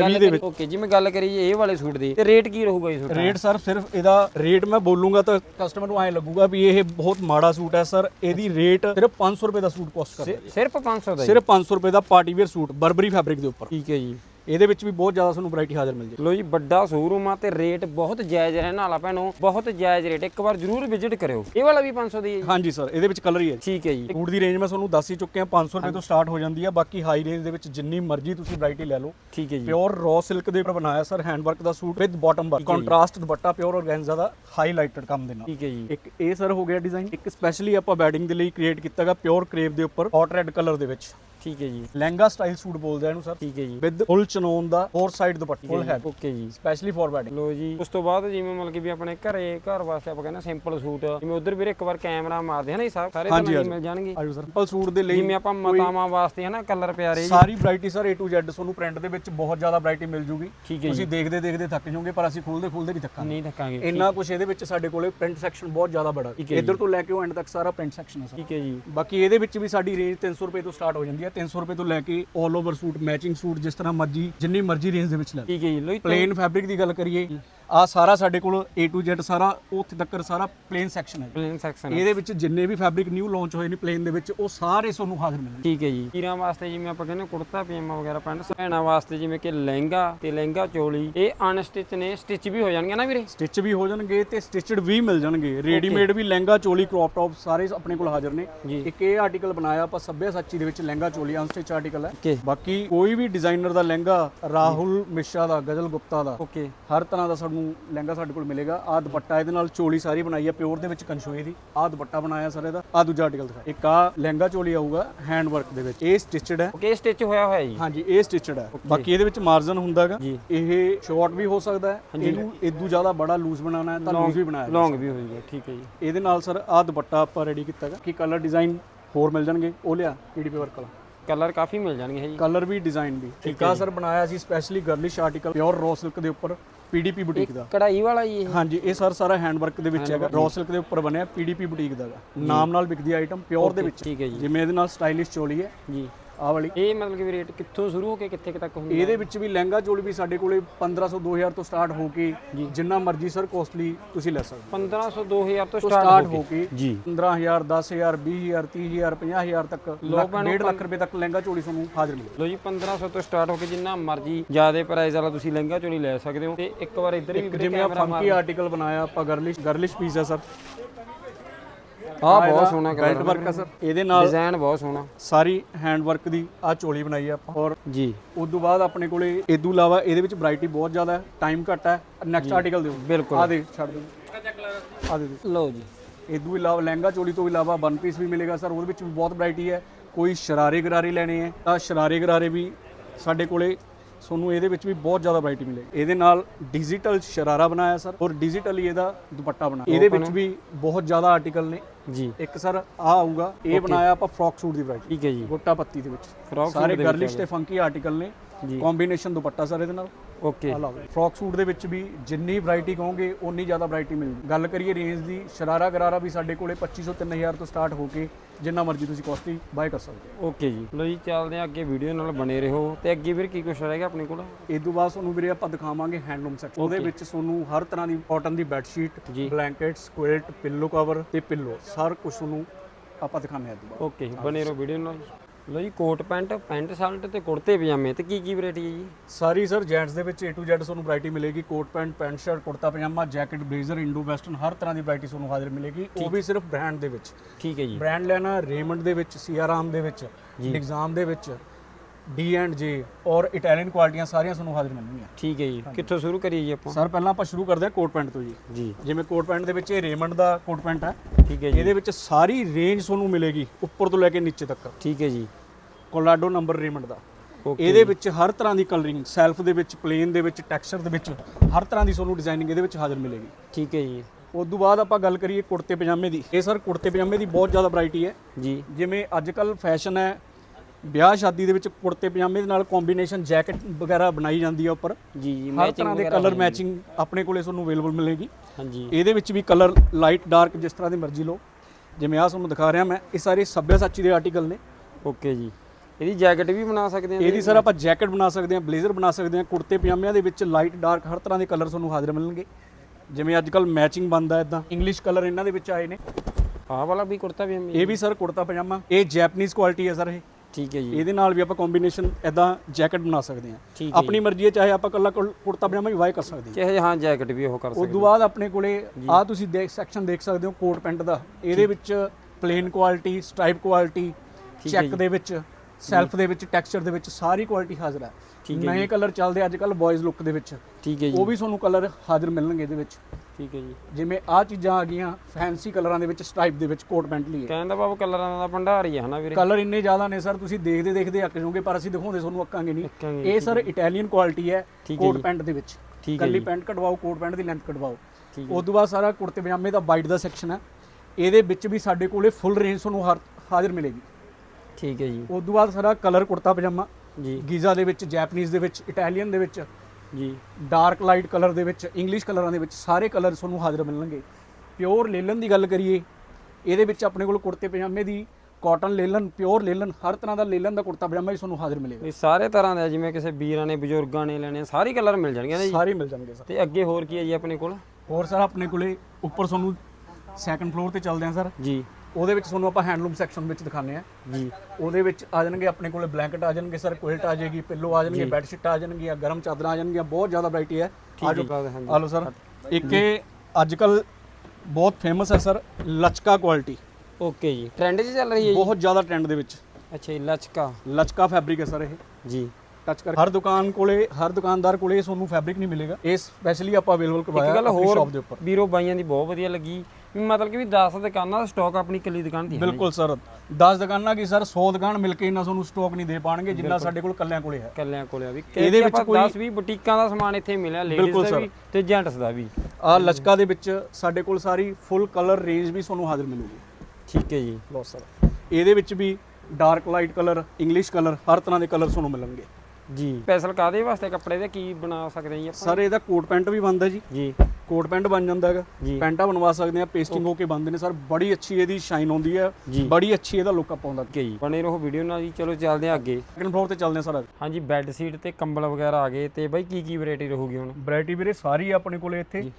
ਗੱਲ ਦੇ ਵਿੱਚ। ਓਕੇ ਜਿਵੇਂ ਗੱਲ ਕਰੀਏ ਇਹ ਵਾਲੇ ਸੂਟ ਦੀ ਤੇ ਰੇਟ ਕੀ ਰਹੂਗਾ ਇਸ ਸੂਟ ਦਾ? ਰੇਟ ਸਰ ਸਿਰਫ ਇਹਦਾ ਰੇਟ ਮੈਂ ਬੋਲੂੰਗਾ ਤਾਂ ਕਸਟਮਰ ਨੂੰ ਐਂ ਲੱਗੂਗਾ ਵੀ ਇਹ ਬਹੁਤ ਮਾੜਾ ਸੂਟ ਹੈ ਸਰ ਇਹਦੀ ਰੇਟ ਸਿਰਫ 500 ਰੁਪਏ ਦਾ ਸੂਟ ਕੋਸਟ ਕਰਦਾ ਸਿਰਫ 500 ਦਾ ਜੀ ਸਿਰਫ 500 ਰੁਪਏ ਦਾ party wear suit Burberry fabric ਦੇ ਉੱਪਰ। ਠੀਕ ਹੈ ਜੀ। ਇਹਦੇ ਵਿੱਚ ਵੀ ਬਹੁਤ ਜ਼ਿਆਦਾ ਤੁਹਾਨੂੰ ਵੈਰਾਈਟੀ ਹਾਜ਼ਰ ਮਿਲ ਜਾਏ ਲੋ ਜੀ ਵੱਡਾ ਸ਼ੋਰੂਮ ਆ ਤੇ ਰੇਟ ਬਹੁਤ ਜਾਇਜ਼ ਰਹਿਣ ਵਾਲਾ ਭੈਣੋ ਬਹੁਤ ਜਾਇਜ਼ ਰੇਟ ਇੱਕ ਵਾਰ ਜਰੂਰ ਵਿਜ਼ਿਟ ਕਰਿਓ। ਇਹ ਵਾਲਾ ਵੀ 500 ਦੀ ਹੈ ਜੀ? ਹਾਂਜੀ ਸਰ ਇਹਦੇ ਵਿੱਚ ਕਲਰ ਹੀ ਹੈ ਠੀਕ ਹੈ ਜੀ। ਸੂਟ ਦੀ ਰੇਂਜ ਮੈਂ ਤੁਹਾਨੂੰ ਦੱਸ ਹੀ ਚੁੱਕਿਆ 500 ਰੁਪਏ ਤੋਂ ਸਟਾਰਟ ਹੋ ਜਾਂਦੀ ਹੈ ਬਾਕੀ ਹਾਈ ਰੇਂਜ ਦੇ ਵਿੱਚ ਜਿੰਨੀ ਮਰਜ਼ੀ ਤੁਸੀਂ ਵੈਰਾਈਟੀ ਲੈ ਲਓ। ਠੀਕ ਹੈ ਜੀ। ਪਿਓਰ ਰॉ ਸਿਲਕ ਦੇ ਉੱਪਰ ਬਣਾਇਆ sir hand work the suit with bottom work contrast dupatta pure organza the highlighted ਕੰਮ ਦੇ ਨਾਲ। ਠੀਕ ਹੈ ਜੀ। ਇੱਕ ਇਹ ਸਰ ਹੋ ਗਿਆ ਡਿਜ਼ਾਈਨ ਇੱਕ ਸਪੈਸ਼ਲੀ ਆਪਾਂ ਵੈਡਿੰਗ ਦੇ ਲਈ ਕ੍ਰੀਏਟ ਕੀਤਾਗਾ ਪਿਓਰ ਕਰੇਪ ਦੇ ਉੱਪਰ ਹੌਟ ਰੈੱਡ ਕਲਰ ਦੇ ਵਿੱਚ। ਠੀਕ ਹੈ ਜੀ। ਲਹਿੰਗਾ ਸਟਾਈਲ ਸੂਟ ਬੋਲਦੇ ਆ ਇਹਨੂੰ ਸਰ। ਠੀਕ ਹੈ ਜੀ। ਵਿਦ ਫੁੱਲ ਚਨੋਨ ਦਾ ਫੋਰ ਸਾਈਡ ਦੁਪੱਟਾ। ਫੁੱਲ ਹੈ ਓਕੇ ਜੀ। ਸਪੈਸ਼ਲੀ ਫॉर ਵੈਡਿੰਗ ਲੋ ਜੀ। ਉਸ ਤੋਂ ਬਾਅਦ ਜਿਵੇਂ ਮਤਲਬ ਕਿ ਵੀ ਆਪਣੇ ਘਰੇ ਘਰ ਵਾਸਤੇ ਆਪਾਂ ਕਹਿੰਦੇ ਸਿੰਪਲ ਸੂਟ। ਜਿਵੇਂ ਉਧਰ ਵੀਰੇ ਇੱਕ ਵਾਰ ਕੈਮਰਾ ਮਾਰਦੇ ਹਨਾ ਜੀ ਸਾ- ਸਾਰੇ ਹਾਂਜੀ। ਮਿਲ ਜਾਣਗੇ। ਆਜੋ ਸਰ। ਸਿੰਪਲ ਸੂਟ ਦੇ ਲਈ ਜਿਵੇਂ ਆਪਾਂ ਮਤਾਵਾਂ ਵਾਸਤੇ ਹਨਾ ਕਲਰ ਪਿਆਰੇ ਜੀ। ਸਾਰੀ variety sir A to Z ਤੁਹਾਨੂੰ ਪ੍ਰਿੰਟ ਦੇ ਵਿੱਚ ਬਹੁਤ ਜ਼ਿਆਦਾ ਵੈਰਾਈਟੀ ਮਿਲ ਜੂਗੀ। ਠੀਕ ਹੈ ਜੀ। ਤੁਸੀਂ ਦੇਖਦੇ ਦੇਖਦੇ ਥੱਕ ਜਾਓਗੇ ਪਰ ਅਸੀਂ ਖੋਲਦੇ ਖੋਲਦੇ ਨਹੀਂ ਥੱਕਾਂਗੇ। ਨਹੀਂ ਥੱਕਾਂਗੇ। ਇੰਨਾ ਕੁਝ ਇਹਦੇ ਵਿੱਚ ਸਾਡੇ ਕੋਲੇ ਪ੍ਰਿੰਟ ਸੈਕਸ਼ਨ ਬਹੁਤ ਜ਼ਿਆਦਾ ਬੜਾ। ਇੱਧਰ ਤੋਂ ਲੈ ਕੇ ਉਹ ਐਂਡ ਤੱਕ ਸਾਰਾ ਪ੍ਰਿੰਟ ਸੈਕਸ਼ਨ ਹੈ ਸਰ। ਠੀਕ ਹੈ ਜੀ। ਬਾਕੀ ਇਹਦੇ ਵਿੱਚ ਵੀ ਸਾਡੀ ਰੇਂਜ 300 ਰੁਪਏ ਤੋਂ ਸਟਾਰਟ ਹੋ ਜਾਂਦੀ ਹੈ 300 ਰੁਪਏ ਤੋਂ ਲੈ ਕੇ 올 ਓਵਰ ਸੂਟ ਮੈਚਿੰਗ ਸੂਟ ਜਿਸ ਤਰ੍ਹਾਂ ਮਰਜ਼ੀ ਜਿੰਨੀ ਮਰਜ਼ੀ ਰੇਂਜ ਦੇ ਵਿੱਚ ਲੈ ਠੀਕ ਹੈ ਜੀ ਲੋ ਪਲੇਨ ਫੈਬਰਿਕ ਦੀ ਗੱਲ ਕਰੀਏ ਆ ਸਾਰਾ ਸਾਡੇ ਕੋਲ A to Z ਸਾਰਾ ਉੱਥੇ ਤੱਕ ਸਾਰਾ ਪਲੇਨ ਸੈਕਸ਼ਨ ਹੈ। ਪਲੇਨ ਸੈਕਸ਼ਨ ਇਹਦੇ ਵਿੱਚ ਜਿੰਨੇ ਵੀ ਫੈਬਰਿਕ ਨਿਊ ਲਾਂਚ ਹੋਏ ਨੇ ਪਲੇਨ ਦੇ ਵਿੱਚ ਉਹ ਸਾਰੇ ਤੁਹਾਨੂੰ ਹਾਜ਼ਰ ਮਿਲਣਗੇ। ਠੀਕ ਹੈ ਜੀ। ਵੀਰਾਂ ਵਾਸਤੇ ਜਿਵੇਂ ਆਪਾਂ ਕਹਿੰਦੇ ਕੁੜਤਾ ਪਜਾਮਾ ਵਗੈਰਾ ਪੈਂਟ ਭੈਣਾਂ ਵਾਸਤੇ ਜਿਵੇਂ ਕਿ ਲਹਿੰਗਾ ਤੇ ਲਹਿੰਗਾ ਚੋਲੀ ਇਹ ਅਨਸਟਿਚ ਨੇ ਸਟਿਚ ਵੀ ਹੋ ਜਾਣਗੇ ਨਾ ਵੀਰੇ? ਸਟਿਚ ਵੀ ਹੋ ਜਾਣਗੇ ਤੇ ਸਟਿਚਡ ਵੀ ਮਿਲ ਜਾਣਗੇ। ਰੈਡੀਮੇਡ ਵੀ ਲਹਿੰਗਾ ਚੋਲੀ ਕ੍ਰੌਪ ਟੌਪ ਸਾਰੇ ਆਪਣੇ ਕੋਲ ਹਾਜ਼ਰ ਨੇ। ਇੱਕ ਇਹ ਆਰਟੀਕਲ ਬਣਾਇਆ ਆਪਾਂ ਸੱਭਿਆ ਸੱਚੀ ਦੇ ਵਿੱਚ ਲਹਿੰਗਾ ਚੋਲੀ ਅਨਸਟਿਚ ਆਰਟੀਕਲ ਹੈ। ਬਾਕੀ ਕੋਈ ਵੀ ਡਿਜ਼ਾਈਨਰ ਦਾ ਲਹਿੰਗਾ ਰਾਹੁਲ ਮਿਸ਼ਰਾ ਦਾ ਗਜ਼ਲ ਗੁਪਤਾ ਦਾ ਓਕੇ ਹਰ ਤਰ੍ਹਾਂ ਦਾ ਸਾਨੂੰ ਲਹਿੰਗਾ ਸਾਡੇ ਕੋਲ ਮਿਲੇਗਾ। ਆ ਦੁਪੱਟਾ ਇਹਦੇ ਨਾਲ ਚੋਲੀ ਸਾਰੀ ਬਣਾਈ ਹੈ ਪਿਓਰ ਦੇ ਵਿੱਚ ਕੰਸ਼ੋਏ ਦੀ। ਆ ਦੁਪੱਟਾ ਬਣਾਇਆ ਸਰ ਇਹਦਾ। ਆ ਦੂਜਾ ਆਰਟੀਕਲ ਦਿਖਾ। ਇੱਕ ਆ ਲਹਿੰਗਾ ਚੋਲੀ ਆਊਗਾ ਹੈਂਡ ਵਰਕ ਦੇ ਵਿੱਚ। ਇਹ ਸਟਿਚਡ ਹੈ। ਓਕੇ ਸਟਿਚ ਹੋਇਆ ਹੋਇਆ ਜੀ। ਹਾਂਜੀ ਇਹ ਸਟਿਚਡ ਹੈ। ਬਾਕੀ ਇਹਦੇ ਵਿੱਚ ਮਾਰਜਨ ਹੁੰਦਾਗਾ ਇਹ ਸ਼ਾਰਟ ਵੀ ਹੋ ਸਕਦਾ ਹੈ। ਇਹਨੂੰ ਇਦੋਂ ਜ਼ਿਆਦਾ ਬੜਾ ਲੂਜ਼ ਬਣਾਉਣਾ ਹੈ ਤਾਂ ਲੂਜ਼ ਵੀ ਬਣਾਇਆ ਲੌਂਗ ਵੀ ਹੋ ਜਾਊਗਾ ਠੀਕ ਹੈ ਜੀ। ਇਹਦੇ ਨਾਲ ਸਰ ਆ ਦੁਪੱਟਾ ਆਪਾਂ ਰੈਡੀ ਕੀਤਾਗਾ ਕਿ ਕਲਰ ਡਿਜ਼ਾਈਨ ਹੋਰ ਮਿਲ ਜਾਣਗੇ। ਉਹ ਲਿਆ ਈਡੀਪੀ ਵਰਕ ਵਾਲਾ। ਕਲਰ ਕਾਫੀ ਮਿਲ ਜਾਣਗੇ ਹੈ ਜੀ। ਕਲਰ ਵੀ ਡਿਜ਼ਾਈਨ ਵੀ। ਠੀਕ ਆ ਸਰ ਬਣਾਇਆ ਸੀ specially girlish article pure raw silk ਦੇ ਉੱਪਰ। ਪੀਡੀਪੀ ਬੁਟੀਕ ਦਾ। ਕਢਾਈ ਵਾਲਾ ਜੀ ਇਹ। ਹਾਂਜੀ ਇਹ ਸਰ ਸਾਰਾ ਹੈਂਡ ਵਰਕ ਦੇ ਵਿੱਚ ਹੈਗਾ। ਰੋ ਸਿਲਕ ਦੇ ਉੱਪਰ ਬਣਿਆ ਪੀਡੀਪੀ ਬੁਟੀਕ ਦਾ ਨਾਮ ਨਾਲ ਵਿਕਦੀ ਆਈਟਮ ਪਿਓਰ ਦੇ ਵਿੱਚ। ਠੀਕ ਹੈ ਜੀ। ਜਿਵੇਂ ਇਹਦੇ ਨਾਲ ਸਟਾਈਲਿਸ਼ ਚੋਲੀ ਹੈ। ਜੀ। ਆਹ ਵਾਲੀ। ਇਹ ਮਤਲਬ ਕਿ ਰੇਟ ਕਿੱਥੋਂ ਸ਼ੁਰੂ ਹੋ ਕੇ ਕਿੱਥੇ ਤੱਕ ਹੁੰਦਾ? ਇਹਦੇ ਵਿੱਚ ਵੀ ਲਹਿੰਗਾ ਚੋਲੀ ਵੀ ਸਾਡੇ ਕੋਲੇ 1500 2000 ਤੋਂ ਸਟਾਰਟ ਹੋ ਕੇ ਜਿੰਨਾ ਮਰਜ਼ੀ ਸਰ ਕੋਸਟਲੀ ਤੁਸੀਂ ਲੈ ਸਕਦੇ 1500 2000 ਤੋਂ ਸਟਾਰਟ ਹੋ ਕੇ। ਜੀ। 15000 10000 20000 30000 50000 ਤੱਕ ਲੱਖ 1.5 ਲੱਖ ਰੁਪਏ ਤੱਕ ਲਹਿੰਗਾ ਚੋਲੀ ਤੁਹਾਨੂੰ ਹਾਜ਼ਰ ਮਿਲੇਗਾ। ਲੋ ਜੀ 1500 ਤੋਂ ਸਟਾਰਟ ਹੋ ਕੇ ਜਿੰਨਾ ਮਰਜ਼ੀ ਜਿਆਦੇ ਪ੍ਰਾਈਸ ਵਾਲਾ ਤੁਸੀਂ ਲਹਿੰਗਾ ਚੋਲੀ ਲੈ ਸਕਦੇ ਹੋ। ਤੇ ਇੱਕ ਵਾਰ ਇੱਧਰ ਵੀ ਜਿਵੇਂ ਆ ਫੰਕੀ ਆਰਟੀਕਲ ਬਣਾਇਆ ਆਪਾਂ ਗਰਲਿਸ਼ ਗਰਲਿਸ਼ ਪੀਸ ਹੈ ਸਰ ਆ ਬਹੁਤ ਸੋਹਣਾ ਬੈਲਟ ਕਲਰ ਵਰਕ ਹੈ ਸਰ। ਇਹਦੇ ਨਾਲ ਡਿਜ਼ਾਈਨ ਬਹੁਤ ਸੋਹਣਾ। ਸਾਰੀ ਹੈਂਡ ਵਰਕ ਦੀ ਆ ਚੋਲੀ ਬਣਾਈ ਹੈ ਆਪਾਂ। ਔਰ ਜੀ। ਉਸ ਤੋਂ ਬਾਅਦ ਆਪਣੇ ਕੋਲੇ ਇਦੋਂ ਇਲਾਵਾ ਇਹਦੇ ਵਿੱਚ ਵੈਰਾਈਟੀ ਬਹੁਤ ਜ਼ਿਆਦਾ ਹੈ। ਟਾਈਮ ਘੱਟ ਹੈ। ਨੈਕਸਟ ਆਰਟੀਕਲ ਦਿਓ। ਬਿਲਕੁਲ। ਆ ਦੇ ਛੱਡ ਦੇ ਆ ਦੇ ਲਓ ਜੀ। ਇਦੋਂ ਇਲਾਵਾ ਲਹਿੰਗਾ ਚੋਲੀ ਤੋਂ ਇਲਾਵਾ ਵਨ ਪੀਸ ਵੀ ਮਿਲੇਗਾ ਸਰ। ਉਹਦੇ ਵਿੱਚ ਵੀ ਬਹੁਤ ਵੈਰਾਈਟੀ ਹੈ। ਕੋਈ ਸ਼ਰਾਰੇ ਗਰਾਰੇ ਲੈਣੇ ਹੈ। ਤਾਂ ਸ਼ਰਾਰੇ ਗਰਾਰੇ ਵੀ ਸਾਡੇ ਕੋਲੇ ਤੁਹਾਨੂੰ ਇਹਦੇ ਵਿੱਚ ਵੀ ਬਹੁਤ ਜ਼ਿਆਦਾ ਵੈਰਾਈਟੀ ਮਿਲੇਗੀ ਇਹਦੇ ਨਾਲ ਡਿਜੀਟਲ ਸ਼ਰਾਰਾ ਬਣਾਇਆ ਸਰ। ਔਰ ਡਿਜੀਟਲੀ ਇਹਦਾ ਦੁਪੱਟਾ ਬਣਾਇਆ ਇਹਦੇ ਵਿੱਚ ਵੀ ਬਹੁਤ ਜ਼ਿਆਦਾ ਆਰਟੀਕਲ ਨੇ। ਜੀ। ਇੱਕ ਸਰ ਆ ਆਊਗਾ। ਇਹ ਬਣਾਇਆ ਆਪਾਂ ਫਰੋਕ ਸੂਟ ਦੀ ਵੈਰਾਈਟੀ ਠੀਕ ਹੈ ਜੀ। ਗੋਟਾ ਪੱਤੀ ਦੇ ਵਿੱਚ। ਫਰੋਕ ਸਾਰੇ ਗਰਲਿਸ਼ ਤੇ ਫੰਕੀ ਆਰਟੀਕਲ ਨੇ। ਜੀ। ਕੰਬੀਨੇਸ਼ਨ ਦੁਪੱਟਾ ਸਰ ਇਹਦੇ ਨਾਲ। ਓਕੇ ਆ ਫਰੋਕ ਸੂਟ ਦੇ ਵਿੱਚ ਵੀ ਜਿੰਨੀ ਵੈਰਾਈਟੀ ਕਹੋਗੇ ਉਨੀ ਜ਼ਿਆਦਾ ਵੈਰਾਈਟੀ ਮਿਲਦੀ ਗੱਲ ਕਰੀਏ ਰੇਂਜ ਦੀ ਸ਼ਰਾਰਾ ਗਰਾਰਾ ਵੀ ਸਾਡੇ ਕੋਲੇ 2500 3000 ਤੋਂ ਸਟਾਰਟ ਹੋ ਕੇ ਜਿੰਨਾ ਮਰਜ਼ੀ ਤੁਸੀਂ ਕਾਸਟਲੀ ਬਾਏ ਕਰ ਸਕਦੇ ਹੋ। ਓਕੇ ਜੀ। ਲੋ ਜੀ ਚੱਲਦੇ ਆ ਅੱਗੇ ਵੀਡੀਓ ਨਾਲ ਬਣੇ ਰਹੋ। ਤੇ ਅੱਗੇ ਵੀਰ ਕੀ ਕੁਛ ਰਹਿ ਗਿਆ ਆਪਣੇ ਕੋਲ? ਇਹ ਤੋਂ ਬਾਅਦ ਤੁਹਾਨੂੰ ਵੀਰੇ ਆਪਾਂ ਦਿਖਾਵਾਂਗੇ ਹੈਂਡਲੂਮ ਸੈਕਸ਼ਨ ਉਹਦੇ ਵਿੱਚ ਤੁਹਾਨੂੰ ਹਰ ਤਰ੍ਹਾਂ ਦੀ ਕਾਟਨ ਦੀ ਬੈੱਡ ਸ਼ੀਟ ਜੀ। ਬਲੈਂਕਟਸ ਕੁਇਲਟ ਪਿੱਲੋ ਕਵਰ ਤੇ ਪਿੱਲੋ ਸਾਰ ਕੁਝ ਤੁਹਾਨੂੰ ਆਪਾਂ ਦਿਖਾਉਂਦੇ ਬਾਅਦ। ਓਕੇ ਬਣੇ ਰਹੋ ਵੀਡੀਓ ਨਾਲ। ਲੋ ਜੀ ਕੋਟ ਪੈਂਟ ਪੈਂਟ ਸ਼ਰਟ ਤੇ ਕੁੜਤੇ ਪਜਾਮੇ ਤੇ ਕੀ ਕੀ ਵੈਰਾਈਟੀ ਹੈ ਜੀ? ਸਾਰੀ ਸਰ ਜੈਂਟਸ ਦੇ ਵਿੱਚ A to Z ਤੁਹਾਨੂੰ ਵੈਰਾਈਟੀ ਮਿਲੇਗੀ coat pant pant shirt kurta pyjama jacket blazer indo western ਹਰ ਤਰ੍ਹਾਂ ਦੀ ਵੈਰਾਈਟੀ ਤੁਹਾਨੂੰ ਹਾਜ਼ਰ ਮਿਲੇਗੀ। ਉਹ ਵੀ ਸਿਰਫ ਬ੍ਰਾਂਡ ਦੇ ਵਿੱਚ। ਠੀਕ ਹੈ ਜੀ। ਬ੍ਰਾਂਡ ਲੈਣਾ ਰੇਮੰਡ ਦੇ ਵਿੱਚ ਸੀਆਰਾਮ ਦੇ ਵਿੱਚ ਐਗਜ਼ਾਮ ਦੇ ਵਿੱਚ ਡੀ ਐਂਡ ਜੇ ਔਰ ਇਟਾਲੀਅਨ ਕੁਆਲਿਟੀਆਂ ਸਾਰੀਆਂ ਤੁਹਾਨੂੰ ਹਾਜ਼ਰ ਮਿਲਣਗੀਆਂ। ਠੀਕ ਹੈ ਜੀ। ਕਿੱਥੋਂ ਸ਼ੁਰੂ ਕਰੀਏ ਜੀ ਆਪਾਂ? ਸਰ ਪਹਿਲਾਂ ਆਪਾਂ ਸ਼ੁਰੂ ਕਰਦੇ ਹਾਂ ਕੋਟ ਪੈਂਟ ਤੋਂ ਜੀ। ਜੀ। ਜਿਵੇਂ ਕੋਟ ਪੈਂਟ ਦੇ ਵਿੱਚ ਇਹ ਰੇਮੰਡ ਦਾ ਕੋਟ ਪੈਂਟ ਹੈ। ਠੀਕ ਹੈ ਜੀ। ਇਹਦੇ ਵਿੱਚ ਸਾਰੀ ਰੇਂਜ ਤੁਹਾਨੂੰ ਮਿਲੇਗੀ ਉੱਪਰ ਤੋਂ ਲੈ ਕੇ ਨੀਚੇ ਤੱਕ। ਠੀਕ ਹੈ ਜੀ। ਕੋਲਾਡੋ ਨੰਬਰ ਰੇਮੰਡ ਦਾ। ਇਹਦੇ ਵਿੱਚ ਹਰ ਤਰ੍ਹਾਂ ਦੀ ਕਲਰਿੰਗ ਸੈਲਫ ਦੇ ਵਿੱਚ ਪਲੇਨ ਦੇ ਵਿੱਚ ਟੈਕਸਚਰ ਦੇ ਵਿੱਚ ਹਰ ਤਰ੍ਹਾਂ ਦੀ ਤੁਹਾਨੂੰ ਡਿਜ਼ਾਈਨਿੰਗ ਇਹਦੇ ਵਿੱਚ ਹਾਜ਼ਰ ਮਿਲੇਗੀ। ਠੀਕ ਹੈ ਜੀ। ਉਸ ਤੋਂ ਬਾਅਦ ਆਪਾਂ ਗੱਲ ਕਰੀਏ ਕੁੜਤੇ ਪਜਾਮੇ ਦੀ। ਇਹ ਸਰ ਕੁੜਤੇ ਪਜਾਮੇ ਦੀ ਬਹੁਤ ਜ਼ਿਆਦਾ ਵੈਰਾਈਟੀ ਹੈ। ਜੀ। ਜਿਵੇਂ ਅੱਜ ਕੱਲ ਫੈਸ਼ਨ ਹੈ ਵਿਆਹ ਸ਼ਾਦੀ ਦੇ ਵਿੱਚ ਕੁੜਤੇ ਪਜਾਮੇ ਦੇ ਨਾਲ ਕੰਬੀਨੇਸ਼ਨ ਜੈਕਟ ਵਗੈਰਾ ਬਣਾਈ ਜਾਂਦੀ ਹੈ ਉੱਪਰ। ਜੀ ਜੀ ਹਰ ਤਰ੍ਹਾਂ ਦੇ ਕਲਰ ਮੈਚਿੰਗ ਆਪਣੇ ਕੋਲੇ ਤੁਹਾਨੂੰ ਅਵੇਲੇਬਲ ਮਿਲੇਗੀ। ਹਾਂਜੀ। ਇਹਦੇ ਵਿੱਚ ਵੀ ਕਲਰ ਲਾਈਟ ਡਾਰਕ ਜਿਸ ਤਰ੍ਹਾਂ ਦੀ ਮਰਜ਼ੀ ਲਓ। ਜਿਵੇਂ ਆਹ ਤੁਹਾਨੂੰ ਦਿਖਾ ਰਿਹਾ ਮੈਂ ਇਹ ਸਾਰੇ ਸੱਭਿਆਸਾਚੀ ਦੇ ਆਰਟੀਕਲ ਨੇ। ਓਕੇ ਜੀ। ਇਹਦੀ ਜੈਕਟ ਵੀ ਬਣਾ ਸਕਦੇ ਆ ਇਹਦੀ ਸਰ ਆਪਾਂ ਜੈਕਟ ਬਣਾ ਸਕਦੇ ਹਾਂ ਬਲੇਜ਼ਰ ਬਣਾ ਸਕਦੇ ਹਾਂ ਕੁੜਤੇ ਪਜਾਮਿਆਂ ਦੇ ਵਿੱਚ ਲਾਈਟ ਡਾਰਕ ਹਰ ਤਰ੍ਹਾਂ ਦੇ ਕਲਰ ਤੁਹਾਨੂੰ ਹਾਜ਼ਰ ਮਿਲਣਗੇ। ਜਿਵੇਂ ਅੱਜ ਕੱਲ ਮੈਚਿੰਗ ਬਣਦਾ ਇਦਾਂ ਇੰਗਲਿਸ਼ ਕਲਰ ਇਹਨਾਂ ਦੇ ਵਿੱਚ ਆਏ ਨੇ। ਆਹ ਵਾਲਾ ਵੀ ਕੁੜਤਾ ਵੀ ਇਹ ਵੀ ਸਰ ਕੁੜਤਾ ਪਜਾਮਾ। ਇਹ ਜੈਪਨੀਜ਼ ਕੁਆਲਿਟੀ ਹੈ ਸਰ ਇਹ। ਠੀਕ ਹੈ ਜੀ। ਇਹਦੇ ਨਾਲ ਵੀ ਆਪਾਂ ਕੰਬੀਨੇਸ਼ਨ ਇਦਾਂ ਜੈਕਟ ਬਣਾ ਸਕਦੇ ਹਾਂ। ਹੈ ਆਪਣੀ ਮਰਜ਼ੀ ਹੈ ਚਾਹੇ ਆਪਾਂ ਕੱਲਾ ਕੁੜ- ਕੁੜਤਾ ਪਜਾਮਾ ਵੀ ਵਾਏ ਕਰ ਸਕਦੇ ਹਾਂ। ਚਾਹੇ ਹਾਂ ਜੈਕਟ ਵੀ ਉਹ ਕਰ ਉਸ ਸਕਦੇ ਤੋਂ ਬਾਅਦ ਆਪਣੇ ਕੋਲੇ ਆ ਤੁਸੀਂ ਦੇਖ ਸੈਕਸ਼ਨ ਦੇਖ ਸਕਦੇ ਹੋ ਕੋਟ ਪੈਂਟ ਦਾ। ਇਹਦੇ ਵਿੱਚ plain quality stripe quality check ਦੇ ਵਿੱਚ ਸੈਲਫ ਦੇ ਵਿੱਚ ਟੈਕਸਚਰ ਦੇ ਵਿੱਚ ਸਾਰੀ ਕੁਆਲਿਟੀ ਹਾਜ਼ਰ ਹੈ। ਨਵੇਂ ਕਲਰ ਚੱਲਦੇ ਅੱਜ ਕੱਲ ਬॉयਜ਼ ਲੁੱਕ ਦੇ ਵਿੱਚ। ਠੀਕ ਹੈ ਜੀ। ਉਹ ਵੀ ਤੁਹਾਨੂੰ ਕਲਰ ਹਾਜ਼ਰ ਮਿਲਣਗੇ ਇਹਦੇ ਵਿੱਚ। ਠੀਕ ਹੈ ਜੀ। ਜਿਵੇਂ ਆ ਚੀਜ਼ਾਂ ਆ ਗਈਆਂ ਫੈਂਸੀ ਕਲਰਾਂ ਦੇ ਵਿੱਚ ਸਟ੍ਰਾਈਪ ਦੇ ਵਿੱਚ ਕੋਟ ਪੈਂਟ ਲਈ। ਕਹਿੰਦਾ ਬਾਬੂ ਕਲਰਾਂ ਦਾ ਭੰਡਾਰ ਹੀ ਹੈ ਹਨਾ ਵੀਰੇ। ਕਲਰ ਇੰਨੇ ਜ਼ਿਆਦਾ ਨੇ ਸਰ ਤੁਸੀਂ ਦੇਖਦੇ ਦੇਖਦੇ ਅੱਕ ਜਾਓਗੇ ਪਰ ਅਸੀਂ ਦਿਖਾਉਂਦੇ ਤੁਹਾਨੂੰ ਅੱਕਾਂਗੇ ਨਹੀਂ। ਇਹ ਸਰ ਇਟਾਲੀਅਨ ਕੁਆਲਿਟੀ ਹੈ ਕੋਟ। ਪੈਂਟ ਦੇ ਵਿੱਚ। ਕੱਲੀ। ਪੈਂਟ ਕਟਵਾਓ ਕੋਟ ਪੈਂਟ ਦੀ ਲੈਂਥ ਕਟਵਾਓ ਉਸ ਤੋਂ ਬਾਅਦ ਸਾਰਾ ਕੁੜਤੇ ਪਜਾਮੇ ਦਾ ਵਾਈਟ ਦਾ ਸੈਕਸ਼ਨ ਹੈ। ਇਹਦੇ ਵਿੱਚ ਵੀ ਸਾਡੇ ਕੋਲੇ ਫੁੱਲ ਰੇਂਜ ਤੁਹਾਨੂੰ ਹਾਜ਼ਰ ਮਿਲੇਗੀ। ਠੀਕ ਹੈ ਜੀ। ਉਸ ਤੋਂ ਬਾਅਦ ਸਾਰਾ ਕਲਰ ਕੁੜਤਾ ਪਜਾਮਾ ਜੀ। ਗੀਜ਼ਾ ਦੇ ਵਿੱਚ ਜੈਪਨੀਜ਼ ਦੇ ਵਿੱਚ ਇਟਾਲੀਅਨ ਦੇ ਵਿੱਚ ਜੀ। ਡਾਰਕ ਲਾਈਟ ਕਲਰ ਦੇ ਵਿੱਚ ਇੰਗਲਿਸ਼ ਕਲਰਾਂ ਦੇ ਵਿੱਚ ਸਾਰੇ ਕਲਰ ਤੁਹਾਨੂੰ ਹਾਜ਼ਰ ਮਿਲਣਗੇ। ਪਿਓਰ ਲੇਲਨ ਦੀ ਗੱਲ ਕਰੀਏ ਇਹਦੇ ਵਿੱਚ ਆਪਣੇ ਕੋਲ ਕੁੜਤੇ ਪਜਾਮੇ ਦੀ ਕਾਟਨ ਲੇਲਨ ਪਿਓਰ ਲੇਲਨ ਹਰ ਤਰ੍ਹਾਂ ਦਾ ਲੇਲਨ ਦਾ ਕੁੜਤਾ ਪਜਾਮਾ ਵੀ ਤੁਹਾਨੂੰ ਹਾਜ਼ਰ ਮਿਲੇਗਾ। ਇਹ ਸਾਰੇ ਤਰ੍ਹਾਂ ਦੇ ਆ, ਜਿਵੇਂ ਕਿਸੇ ਵੀਰਾਂ ਨੇ ਬਜ਼ੁਰਗਾਂ ਨੇ ਲੈਣੇ ਆ, ਸਾਰੀ ਕਲਰ ਮਿਲ ਜਾਣਗੇ ਜੀ। ਸਾਰੇ ਮਿਲ ਜਾਣਗੇ ਸਰ। ਤੇ ਅੱਗੇ ਹੋਰ ਕੀ ਹੈ ਜੀ ਆਪਣੇ ਕੋਲ? ਹੋਰ ਸਰ ਆਪਣੇ ਕੋਲੇ ਉੱਪਰ ਤੁਹਾਨੂੰ ਸੈਕੰਡ ਫਲੋਰ ਤੇ ਚੱਲਦੇ ਹਾਂ ਸਰ। ਜੀ। ਉਹਦੇ ਵਿੱਚ ਤੁਹਾਨੂੰ ਆਪਾਂ ਹੈਂਡਲੂਮ ਸੈਕਸ਼ਨ ਵਿੱਚ ਦਿਖਾਉਂਦੇ ਹਾਂ। ਜੀ। ਉਹਦੇ ਵਿੱਚ ਆ ਜਾਣਗੇ ਆਪਣੇ ਕੋਲੇ ਬਲੈਂਕਟ ਆ ਜਾਣਗੇ ਸਰ ਕੁਇਲਟ ਆ ਜਾਏਗੀ ਪਿੱਲੋ ਆ ਜਾਣਗੇ ਬੈੱਡ ਸ਼ੀਟ ਆ ਜਾਣਗੀਆਂ ਗਰਮ ਚਾਦਰਾਂ ਆ ਜਾਣਗੀਆਂ ਬਹੁਤ ਜ਼ਿਆਦਾ ਵੈਰਾਈਟੀ ਹੈ। ਆ ਜਾਓ ਆ ਲਓ ਸਰ ਇੱਕ ਇਹ ਅੱਜ ਕੱਲ ਬਹੁਤ ਫੇਮਸ ਹੈ ਸਰ ਲਚਕਾ ਕੁਆਲਿਟੀ ਓਕੇ ਜੀ। ਟ੍ਰੈਂਡ 'ਚ ਚੱਲ ਰਹੀ ਹੈ ਜੀ? ਬਹੁਤ ਜ਼ਿਆਦਾ ਟ੍ਰੈਂਡ ਦੇ ਵਿੱਚ। ਅੱਛਾ ਜੀ ਲਚਕਾ। ਲਚਕਾ ਫੈਬਰਿਕ ਹੈ ਸਰ ਇਹ। ਜੀ। ਟੱਚ ਕਰ ਹਰ ਦੁਕਾਨ ਕੋਲੇ ਹਰ ਦੁਕਾਨਦਾਰ ਕੋਲੇ ਤੁਹਾਨੂੰ ਫੈਬਰਿਕ ਨਹੀਂ ਮਿਲੇਗਾ। ਇਹ ਸਪੈਸ਼ਲੀ ਆਪਾਂ ਅਵੇਲੇਬਲ ਇੱਕ ਕਰਵਾਇਆ ਗੱਲ ਆਪਣੀ ਹੋਰ ਸ਼ਾਪ ਦੇ ਉੱਪਰ। ਵੀਰੋ ਬਾਈਆਂ ਦੀ ਬਹੁਤ ਵਧੀਆ ਲੱਗੀ। ਵੀ ਮਤਲਬ ਕਿ ਵੀ 10 ਦੁਕਾਨਾਂ ਦਾ ਸਟਾਕ ਆਪਣੀ ਇਕੱਲੀ ਦੁਕਾਨ ਦੀ ਹੈ ਬਿਲਕੁਲ ਸਰ। 10 ਦੁਕਾਨਾਂ ਕੀ ਸਰ? 100 ਦੁਕਾਨ ਮਿਲ ਕੇ ਇਹਨਾਂ ਤੁਹਾਨੂੰ ਸਟਾਕ ਨਹੀਂ ਦੇ ਪਾਣਗੇ ਜਿੰਨਾ ਸਾਡੇ ਕੋਲ ਕੱਲਿਆਂ ਕੋਲੇ ਹੈ। ਕੱਲਿਆਂ ਕੋਲੇ ਆ ਵੀ। ਇਹਦੇ ਵਿੱਚ ਕੋਈ 10 20 ਬੁਟੀਕਾਂ ਦਾ ਸਮਾਨ ਇੱਥੇ ਮਿਲਿਆ ਲੇਡੀਜ਼ ਦਾ। ਵੀ ਤੇ ਜੈਂਟਸ ਦਾ ਵੀ। ਆ ਲਚਕਾ ਦੇ ਵਿੱਚ ਸਾਡੇ ਕੋਲ ਸਾਰੀ ਫੁੱਲ ਕਲਰ ਰੇਂਜ ਵੀ ਤੁਹਾਨੂੰ ਹਾਜ਼ਰ ਮਿਲੂਗੀ। ਠੀਕ ਹੈ ਜੀ। ਲੋ ਸਰ ਇਹਦੇ ਵਿੱਚ ਵੀ dark light colour English colour ਹਰ ਤਰ੍ਹਾਂ ਦੇ ਕਲਰ ਤੁਹਾਨੂੰ ਮਿਲਣਗੇ। ਜੀ। ਸਪੈਸ਼ਲ ਕਾਦੇ ਵਾਸਤੇ ਕੱਪੜੇ ਦੇ? ਕੀ ਬਣਾ ਸਕਦੇ ਜੀ ਆਪਾਂ? ਸਰ ਇਹਦਾ ਕੋਟ ਪੈਂਟ ਵੀ ਬਣਦਾ ਜੀ। ਜੀ। ਕੋਟ ਪੈਂਟ ਬਣ ਜਾਂਦਾ ਹੈਗਾ। ਪੈਂਟਾਂ ਬਣਵਾ ਸਕਦੇ ਆ ਪੇਸਟਿੰਗ ਹੋ ਕੇ ਬਣਦੇ ਨੇ। ਸਰ ਬੜੀ ਅੱਛੀ ਇਹਦੀ ਸ਼ਾਈਨ ਆਉਂਦੀ ਹੈ। ਬੜੀ ਅੱਛੀ ਇਹਦਾ ਲੁੱਕ ਅਪ ਆਉਂਦਾ ਓਕੇ ਜੀ। ਬਣੇ ਰਹੋ ਵੀਡੀਓ ਨਾਲ ਜੀ। ਚਲੋ ਚੱਲਦੇ ਹਾਂ ਅੱਗੇ। ਸੈਕੰਡ ਫਲੋਰ ਤੇ ਚੱਲਦੇ ਆ ਸਰ ਹਾਂਜੀ ਬੈੱਡ ਸ਼ੀਟ ਤੇ ਕੰਬਲ ਵਗੈਰਾ ਆ ਗਏ ਤੇ ਬਾਈ ਕੀ ਕੀ ਵੈਰਾਈਟੀ ਰਹੂਗੀ ਹੁਣ? ਵੈਰਾਈਟੀ ਵੀਰੇ ਸਾਰੀ ਆਪਣੇ ਕੋਲੇ ਇੱਥੇ।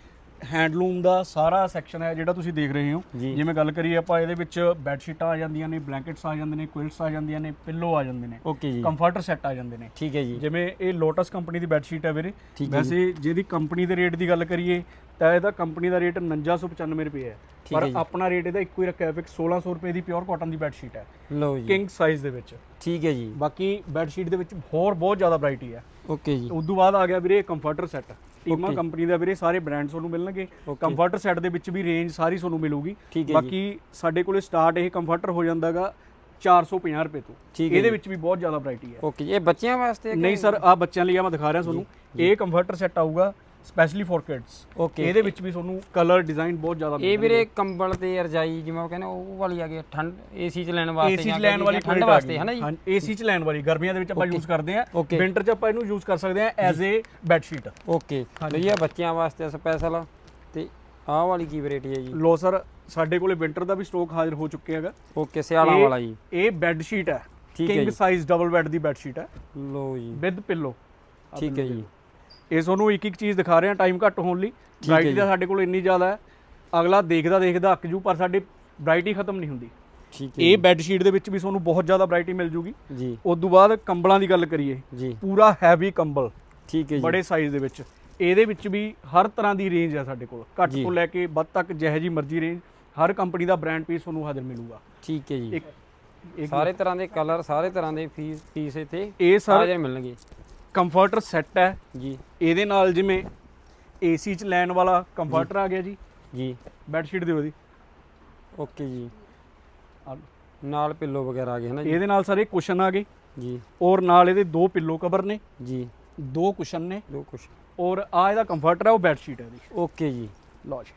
ਹੈਂਡਲੂਮ ਦਾ ਸਾਰਾ ਸੈਕਸ਼ਨ ਹੈ ਜਿਹੜਾ ਤੁਸੀਂ ਦੇਖ ਰਹੇ ਹੋ। ਜਿਵੇਂ ਗੱਲ ਕਰੀਏ ਆਪਾਂ ਇਹਦੇ ਵਿੱਚ ਬੈੱਡ ਸ਼ੀਟਾਂ ਆ ਜਾਂਦੀਆਂ ਨੇ ਬਲੈਂਕਟਸ ਆ ਜਾਂਦੇ ਨੇ ਕੁਇਲਟਸ ਆ ਜਾਂਦੀਆਂ ਨੇ ਪਿੱਲੋ ਆ ਜਾਂਦੇ ਨੇ। ਓਕੇ ਜੀ। ਕੰਫਰਟਰ ਸੈੱਟ ਆ ਜਾਂਦੇ ਨੇ। ਠੀਕ ਹੈ ਜੀ। ਜਿਵੇਂ ਇਹ ਲੋਟਸ ਕੰਪਨੀ ਦੀ ਬੈੱਡ ਸ਼ੀਟ ਹੈ ਵੀਰੇ। ਵੈਸੇ ਜਿਹਦੀ ਕੰਪਨੀ ਦੇ ਰੇਟ ਦੀ ਗੱਲ ਕਰੀਏ ਤਾਂ ਇਹਦਾ ਕੰਪਨੀ ਦਾ ਰੇਟ 4995 ਰੁਪਏ ਹੈ। ਪਰ। ਆਪਣਾ ਰੇਟ ਇਹਦਾ ਇੱਕੋ ਹੀ ਰੱਖਿਆ ਫਿਕਸ 1600 ਰੁਪਏ ਦੀ ਪਿਓਰ ਕਾਟਨ ਦੀ ਬੈੱਡ ਸ਼ੀਟ ਹੈ। ਲਓ ਜੀ। ਕਿੰਗ ਸਾਈਜ਼ ਦੇ ਵਿੱਚ। ਠੀਕ ਹੈ ਜੀ। ਬਾਕੀ ਬੈੱਡ ਸ਼ੀਟ ਦੇ ਵਿੱਚ ਹੋਰ ਬਹੁਤ ਜ਼ਿਆਦਾ ਵੈਰਾਈਟੀ ਹੈ। ਓਕੇ ਜੀ। ਉਸ ਤੋਂ ਬਾਅਦ ਆ ਗਿਆ ਵੀਰੇ ਕੰਫਰਟਰ ਸੈੱਟ ਟੀਮਾ. ਕੰਪਨੀ ਦਾ ਵੀਰੇ ਸਾਰੇ ਬ੍ਰਾਂਡ ਤੁਹਾਨੂੰ ਮਿਲਣਗੇ. ਕੰਫਰਟਰ ਸੈੱਟ ਦੇ ਵਿੱਚ ਵੀ ਰੇਂਜ ਸਾਰੀ ਤੁਹਾਨੂੰ ਮਿਲੂਗੀ। ਬਾਕੀ ਸਾਡੇ ਕੋਲੇ ਸਟਾਰਟ ਇਹ ਕੰਫਰਟਰ ਹੋ ਜਾਂਦਾਗਾ 450 ਰੁਪਏ ਤੋਂ। ਇਹਦੇ। ਵਿੱਚ ਵੀ ਬਹੁਤ ਜ਼ਿਆਦਾ ਵੈਰਾਈਟੀ ਹੈ। ਓਕੇ ਇਹ ਬੱਚਿਆਂ ਵਾਸਤੇ ਨਹੀਂ ਸਰ ਆ ਬੱਚਿਆਂ ਲਈ ਆ ਮੈਂ ਦਿਖਾ ਰਿਹਾ ਤੁਹਾਨੂੰ। ਇਹ ਕੰਫਰਟਰ ਸੈੱਟ ਆਊਗਾ। ਸਪੈਸ਼ਲੀ ਫॉर ਕਿਡਸ ਓਕੇ ਇਹਦੇ ਵਿੱਚ ਵੀ ਤੁਹਾਨੂੰ ਕਲਰ ਡਿਜ਼ਾਈਨ ਬਹੁਤ ਜ਼ਿਆਦਾ ਇਹ ਵੀਰੇ ਕੰਬਲ ਤੇ ਰਜਾਈ ਜਿਵੇਂ ਉਹ ਕਹਿੰਦੇ ਉਹ ਵਾਲੀ ਆ ਗਈ ਠੰਡ ਏਸੀ ਚ ਲੈਣ ਵਾਸਤੇ ਏਸੀ ਚ ਲੈਣ ਵਾਲੀ ਠੰਡ ਵਾਸਤੇ ਹੈ ਨਾ ਜੀ? ਏਸੀ ਚ ਲੈਣ ਵਾਲੀ ਗਰਮੀਆਂ ਦੇ ਵਿੱਚ ਆਪਾਂ Okay. ਯੂਜ਼ ਕਰਦੇ ਆ Okay. ਵਿੰਟਰ ਚ ਆਪਾਂ ਇਹਨੂੰ ਯੂਜ਼ ਕਰ ਸਕਦੇ ਆ as a bed sheet okay. ਵਧੀਆ ਬੱਚਿਆਂ ਵਾਸਤੇ ਸਪੈਸ਼ਲ ਤੇ ਆਹ ਵਾਲੀ ਕੀ ਵੈਰਾਈਟੀ ਹੈ ਜੀ? ਲੋ ਸਰ ਸਾਡੇ ਕੋਲੇ ਵਿੰਟਰ ਦਾ ਵੀ ਸਟਾਕ ਹਾਜ਼ਰ ਹੋ ਚੁੱਕਿਆ ਹੈਗਾ। ਓਕੇ ਸਿਆਲਾਂ ਇਹ- ਵਾਲਾ ਜੀ। ਇਹ ਬੈੱਡ ਸ਼ੀਟ ਹੈ। ਠੀਕ ਹੈ ਕਿੰਗ ਜੀ। ਸਾਈਜ਼ ਡਬਲ ਬੈੱਡ ਦੀ ਬੈੱਡ ਸ਼ੀਟ ਹੈ। ਲਓ ਜੀ। ਵਿਦ ਪਿੱਲੋ ਠੀਕ ਹੈ ਜੀ। ਇਹ ਤੁਹਾਨੂੰ ਇੱਕ ਇੱਕ ਚੀਜ਼ ਦਿਖਾ ਰਹੇ ਹਾਂ ਟਾਈਮ ਘੱਟ ਹੋਣ ਲਈ। ਜੀ। ਦਾ ਸਾਡੇ ਕੋਲ ਇੰਨੀ ਜ਼ਿਆਦਾ ਹੈ। ਅਗਲਾ ਦੇਖਦਾ ਦੇਖਦਾ ਅੱਕ ਜੂ ਪਰ ਸਾਡੀ ਵੈਰਾਈਟੀ ਖਤਮ ਨਹੀਂ ਹੁੰਦੀ। ਠੀਕ ਹੈ ਇਹ ਬੈੱਡ ਸ਼ੀਟ ਦੇ ਵਿੱਚ ਵੀ ਤੁਹਾਨੂੰ ਬਹੁਤ ਜ਼ਿਆਦਾ ਵੈਰਾਈਟੀ ਮਿਲ ਜੂਗੀ। ਜੀ। ਉਸ ਤੋਂ ਬਾਅਦ ਕੰਬਲਾਂ ਦੀ ਗੱਲ ਕਰੀਏ ਜੀ। ਪੂਰਾ ਹੈਵੀ ਕੰਬਲ। ਠੀਕ ਹੈ ਜੀ। ਬੜੇ ਸਾਈਜ਼ ਦੇ ਵਿੱਚ। ਇਹਦੇ ਵਿੱਚ ਵੀ ਹਰ ਤਰ੍ਹਾਂ ਦੀ ਰੇਂਜ ਹੈ ਸਾਡੇ ਕੋਲ। ਘੱਟ। ਤੋਂ ਲੈ ਕੇ ਵੱਧ ਤੱਕ ਜਿਹੋ ਜੀ ਮਰਜ਼ੀ ਰੇਂਜ ਹਰ ਕੰਪਨੀ ਦਾ ਬ੍ਰਾਂਡ ਪੀਸ ਤੁਹਾਨੂੰ ਹਾਜ਼ਰ ਮਿਲੂਗਾ। ਠੀਕ ਹੈ ਜੀ। ਸਾਰੇ ਤਰ੍ਹਾਂ ਦੇ ਕਲਰ ਸਾਰੇ ਤਰ੍ਹਾਂ ਦੇ ਪੀਸ ਇੱਥੇ ਇਹ ਸਰ ਮਿਲਣਗੇ। ਕੰਫਰਟਰ ਸੈੱਟ ਹੈ। ਜੀ। ਇਹਦੇ ਨਾਲ ਜਿਵੇਂ ਏਸੀ ਚ ਲੈਣ ਵਾਲਾ ਕੰਫਰਟਰ ਆ ਗਿਆ ਜੀ। ਜੀ। ਬੈੱਡ ਸ਼ੀਟ ਦਿਓ ਜੀ। ਓਕੇ ਜੀ। ਨਾਲ ਪਿੱਲੋ ਵਗੈਰਾ ਆ ਗਏ ਹਨਾ ਜੀ? ਇਹਦੇ ਨਾਲ ਸਾਰੇ ਕੁਸ਼ਨ ਆ ਗਏ। ਜੀ। ਔਰ ਨਾਲ ਇਹਦੇ ਦੋ ਪਿੱਲੋ ਕਵਰ ਨੇ। ਜੀ। ਦੋ ਕੁਸ਼ਨ ਨੇ। ਲੋ ਕੁਛ ਔਰ ਆ ਇਹਦਾ ਕੰਫਰਟਰ ਹੈ ਉਹ ਬੈੱਡ ਸ਼ੀਟ ਹੈ ਇਹਦੀ ਓਕੇ ਜੀ। ਲਓ ਜੀ।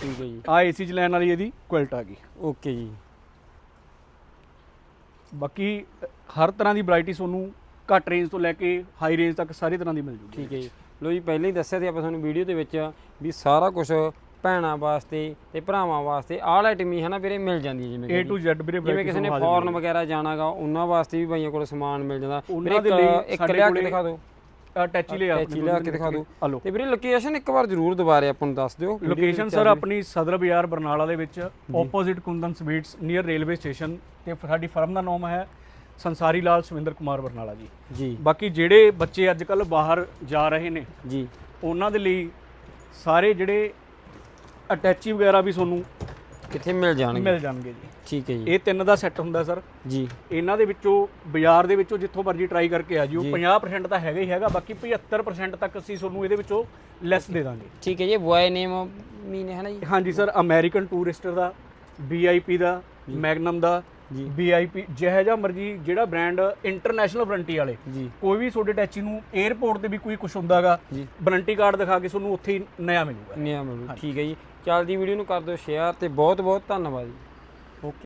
ਠੀਕ ਹੈ ਜੀ। ਆ ਏਸੀ ਚ ਲੈਣ ਵਾਲੀ ਇਹਦੀ ਕੁਇਲਟ ਆ ਗਈ। ਓਕੇ ਜੀ। ਬਾਕੀ ਹਰ ਤਰ੍ਹਾਂ ਦੀ ਵੈਰਾਈਟੀ ਤੁਹਾਨੂੰ ਘੱਟ ਰੇਂਜ ਤੋਂ ਲੈ ਕੇ ਹਾਈ ਰੇਂਜ ਤੱਕ ਸਾਰੀ ਤਰ੍ਹਾਂ ਦੀ ਮਿਲ ਜੂਗੀ। ਠੀਕ ਹੈ ਜੀ। ਲੋ ਜੀ ਪਹਿਲਾਂ ਹੀ ਦੱਸਿਆ ਸੀ ਆਪਾਂ ਤੁਹਾਨੂੰ ਵੀਡੀਓ ਦੇ ਵਿੱਚ ਵੀ ਸਾਰਾ ਕੁਝ ਭੈਣਾਂ ਵਾਸਤੇ ਤੇ ਭਰਾਵਾਂ ਵਾਸਤੇ ਆਲ ਆਈਟਮ ਹੀ ਨਾ ਵੀਰੇ ਮਿਲ ਜਾਂਦੀ ਹੈ ਜਿਵੇਂ A to Z ਵੀਰੇ ਜਿਵੇਂ ਕਿਸੇ ਨੇ ਫੋਰਨ। ਵਗੈਰਾ ਜਾਣਾਗਾ ਉਹਨਾਂ ਵਾਸਤੇ ਵੀ ਭਾਈਆਂ ਕੋਲ ਸਮਾਨ ਮਿਲ ਜਾਂਦਾ। ਵੀਰੇ ਇੱਕ- ਇੱਕ ਲਿਆ ਕੇ ਦਿਖਾ ਦਿਓ। ਟੈਚੀ ਲਿਆ ਟੈਚੀ ਲਿਆ ਕੇ ਦਿਖਾ ਦਿਓ। ਤੇ ਵੀਰੇ ਲੋਕੇਸ਼ਨ ਇੱਕ ਵਾਰ ਜ਼ਰੂਰ ਦੁਬਾਰੇ ਆਪਾਂ ਨੂੰ ਦੱਸ ਦਿਓ। ਲੋਕੇਸ਼ਨ ਸਰ ਆਪਣੀ ਸਦਰ ਬਾਜ਼ਾਰ ਬਰਨਾਲਾ ਦੇ ਵਿੱਚ opposite Kundan sweets near railway station ਤੇ ਸਾਡੀ ਫਰਮ ਦਾ ਨਾਮ ਹੈ ਸੰਸਾਰੀ ਲਾਲ ਸੁਵਿੰਦਰ ਕੁਮਾਰ ਬਰਨਾਲਾ ਜੀ। ਜੀ। ਬਾਕੀ ਜਿਹੜੇ ਬੱਚੇ ਅੱਜ ਕੱਲ ਬਾਹਰ ਜਾ ਰਹੇ ਨੇ ਜੀ। ਉਹਨਾਂ ਦੇ ਲਈ ਸਾਰੇ ਜਿਹੜੇ ਅਟੈਚੀ ਵਗੈਰਾ ਵੀ ਤੁਹਾਨੂੰ ਕਿੱਥੇ ਮਿਲ ਜਾਣਗੇ? ਮਿਲ ਜਾਣਗੇ ਜੀ। ਠੀਕ ਹੈ ਜੀ। ਇਹ ਤਿੰਨ ਦਾ ਸੈੱਟ ਹੁੰਦਾ ਸਰ। ਜੀ। ਇਹਨਾਂ ਦੇ ਵਿੱਚੋਂ ਬਾਜ਼ਾਰ ਦੇ ਵਿੱਚੋਂ ਜਿੱਥੋਂ ਮਰਜ਼ੀ ਟਰਾਈ ਕਰਕੇ ਆ ਜਿਓ। ਜੀ। 50% ਤਾਂ ਹੈਗਾ ਹੀ ਹੈਗਾ ਬਾਕੀ 75% ਤੱਕ ਅਸੀਂ ਤੁਹਾਨੂੰ ਇਹਦੇ ਵਿੱਚੋਂ ਲੈਸ ਦੇ ਦਾਂਗੇ। ਠੀਕ ਹੈ ਜੀ ਬੁਆਏ ਨੇਮ ਮੀਨ ਹੈ ਨਾ ਜੀ? ਹਾਂਜੀ ਸਰ ਅਮਰੀਕਨ ਟੂਰਿਸਟਰ ਦਾ ਵੀਆਈਪੀ ਦਾ ਮੈਗਨਮ ਦਾ ਜੀ। ਵੀਆਈਪੀ ਜਿਹੜਾ ਜਾਂ ਮਰਜ਼ੀ ਜਿਹੜਾ ਬ੍ਰਾਂਡ ਇੰਟਰਨੈਸ਼ਨਲ ਵਾਰੰਟੀ ਵਾਲੇ ਜੀ। ਕੋਈ ਵੀ ਤੁਹਾਡੇ ਟੈਚੀ ਨੂੰ 에어ਪੋਰਟ ਤੇ ਵੀ ਕੋਈ ਕੁਝ ਹੁੰਦਾਗਾ ਵਾਰੰਟੀ ਕਾਰਡ ਦਿਖਾ ਕੇ ਤੁਹਾਨੂੰ ਉੱਥੇ ਹੀ ਨਿਆ ਮਿਲੂਗਾ। ਨਿਆ ਮਿਲੂ ਠੀਕ ਹੈ ਜੀ। ਚੱਲਦੀ ਵੀਡੀਓ ਨੂੰ ਕਰ ਦਿਓ ਸ਼ੇਅਰ ਤੇ ਬਹੁਤ ਬਹੁਤ ਧੰਨਵਾਦ ਜੀ।